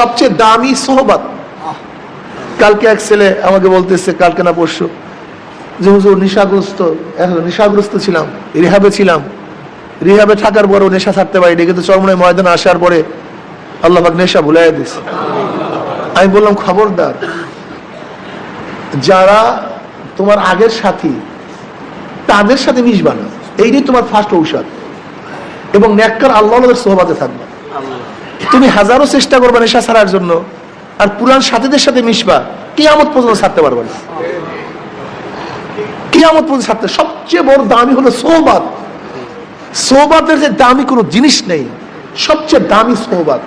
সবচেয়ে দামি সোহবাত। কালকে এক ছেলে আমাকে বলতেছে, কালকে না পরশু, যে হুজুর নেশাগ্রস্ত নেশাগ্রস্ত ছিলাম, রিহাবে ছিলাম। রিহাবে থাকার পরও নেশা ছাড়তে পারিনি, কিন্তু চরমনায় ময়দানে আসার পরে আল্লাহ নেশা ভুলাই দিস আমি বললাম, খবরদার, যারা তোমার আগের সাথী, তাদের সাথে মিশবা না এইটাই তোমার ফার্স্ট ঔষধ। এবং ন্যাক্কার আল্লাহদের সোহবাতে থাকবে। তুমি হাজারো চেষ্টা করবে নেশা ছাড়ার জন্য, আর পুরান সাথীদের সাথে মিশবা, কিয়ামত পর্যন্ত ছাড়তে পারবে না। কিয়ামত পর্যন্ত ছাড়তে সবচেয়ে বড় দামি হলো সোহবাত। সোহবাতের যে দামি কোনো জিনিস নেই, সবচেয়ে দামি সোহবাত।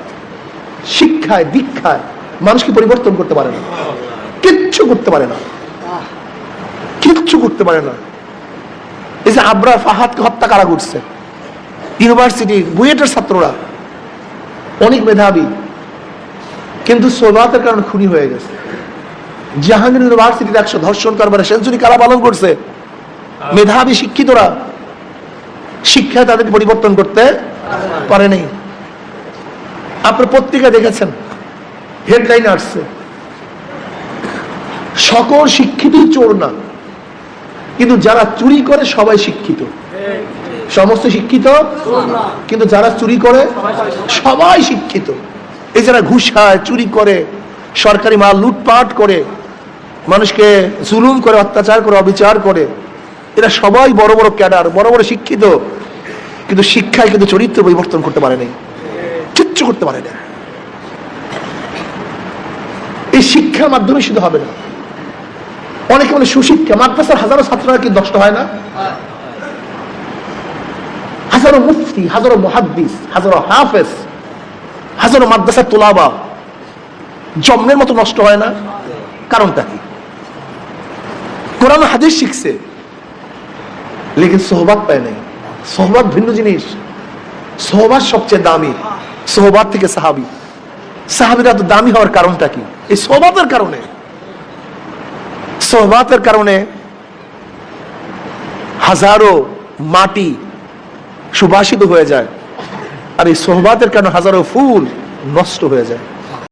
শিক্ষায়, দীক্ষায় মানুষকে পরিবর্তন করতে পারে না। কিচ্ছু করতে পারে না। কিচ্ছু করতে পারে না। এই যে আবরার ফাহাদকে হত্যা কারা করছে? ইউনিভার্সিটির বুয়েটের ছাত্ররা। অনেক মেধাবী, কিন্তু সোবাতের কারণে খুনি হয়ে গেছে। জাহাঙ্গীর ইউনিভার্সিটির একশো ধর্ষণ কারবারে সেঞ্চুরি কারা পালন করছে? মেধাবী শিক্ষিতরা শিক্ষায় তাদেরকে পরিবর্তন করতে পারে নাই। আপনার পত্রিকা দেখেছেন, হেডলাইন আসছে, সকল শিক্ষিতই চোর না, কিন্তু যারা চুরি করে সবাই শিক্ষিত। সমস্ত শিক্ষিত? কিন্তু যারা চুরি করে, সবাই শিক্ষিত। যারা ঘুষ খায়, চুরি করে, সরকারি মাল লুটপাট করে, মানুষকে জুলুম করে, অত্যাচার করে, অবিচার করে, এরা সবাই বড় বড় ক্যাডার, বড় বড় শিক্ষিত। কিন্তু শিক্ষায় কিন্তু চরিত্র পরিবর্তন করতে পারে নাই, কিচ্ছু করতে পারে না এই শিক্ষার মাধ্যমে শুধু হবে না। অনেকে বলে সুশিক্ষা, মাদ্রাসার হাজারো ছাত্ররা কি নষ্ট হয় না? হাজারো মুফতি, হাজারো মহাদ্দিস, হাজারো হাফেজ, হাজারো মাদ্রাসার তোলাবা। জন্মের মতো নষ্ট হয় না। কারণটা কি? কোরআন হাদিস শিখছে, লেকিন সোহবাদ পায় নাই। সোহবাদ ভিন্ন জিনিস। সোহবাদ সবচেয়ে দামি। সোহবাদ থেকে সাহাবি। সাহাবিরা তো দামি হওয়ার কারণটা কি? এই সোহবাতের কারণে। সোহবাতের কারণে হাজারো মাটি সুবাসিত হয়ে যায় আর এই সোহবাতের কেন হাজারো ফুল নষ্ট হয়ে যায়?